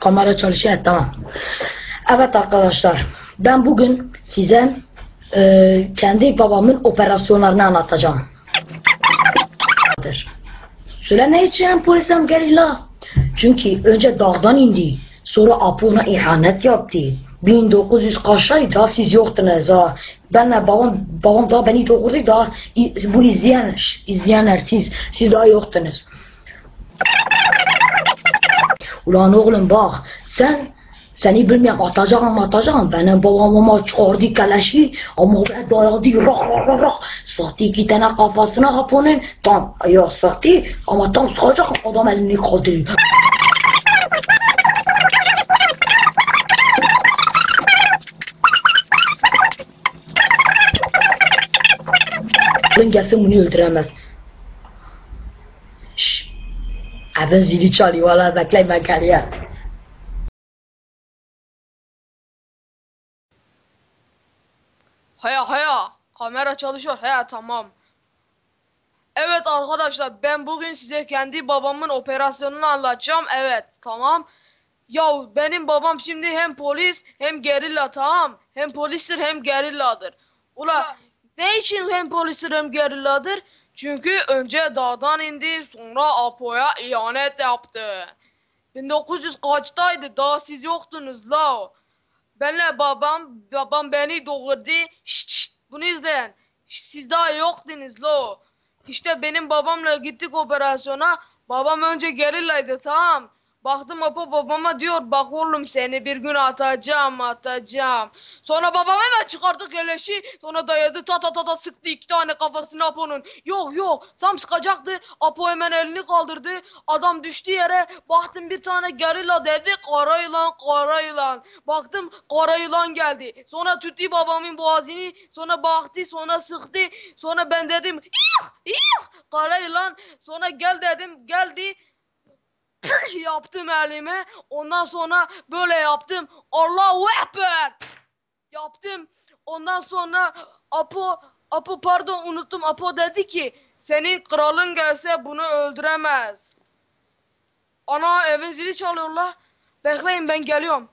Kamera çalışıyor tamam. Evet arkadaşlar ben bugün size e, kendi babamın operasyonlarını anlatacağım. Söyle ne için polisem gerilla? Çünkü önce dağdan indi. Sonra Apo'na ihanet yaptı. 1900 kaçtaydı daha siz yoktunuz ha. Benle babam, babam daha beni doğurdu i- bu izleyen, izleyenler siz, siz daha yoktunuz. Ulan oğlum bak sen seni bilmiyorum atacağım atacağım benim babam ama çıkardı keleşi ama ben dayadı rak rak rak rak sattı iki tane kafasına Apo'nun tam ya sattı ama tam sıkacak adam elini kaldırıyor. Ben gelsin bunu öldüremez. Abi zili çalıyor valla bekleyin ben geliyorum. Haya haya. Kamera çalışıyor. He tamam. Evet arkadaşlar ben bugün size kendi babamın operasyonunu anlatacağım. Evet tamam. Ya benim babam şimdi hem polis hem gerilla tamam. Hem polistir hem gerilladır. Ula ne için hem polistir hem gerilladır? Çünkü önce dağdan indi sonra Apo'ya ihanet yaptı. 1900 kaçtaydı daha siz yoktunuz la. Benle babam, babam beni doğurdu. Şşt, şşt, bunu izleyin. Şşt, Siz daha yoktunuz lo. İşte benim babamla gittik operasyona. Babam önce gerillaydı tamam. Baktım Apo babama diyor bak oğlum seni bir gün atacağım atacağım. Sonra babam hemen çıkardı keleşi sonra dayadı ta ta ta ta sıktı iki tane kafasına Apo'nun. Yok yok tam sıkacaktı. Apo hemen elini kaldırdı. Adam düştü yere. Baktım bir tane gerilla dedi kara yılan kara yılan. Baktım kara yılan geldi. Sonra tuttu babamın boğazını. Sonra baktı sonra sıktı. Sonra ben dedim ih ih kara yılan sonra gel dedim geldi yaptım elime. Ondan sonra böyle yaptım. Allahu Ekber. Yaptım. Ondan sonra Apo Apo pardon unuttum. Apo dedi ki senin kralın gelse bunu öldüremez. Ana evin zili çalıyorlar. Bekleyin ben geliyorum.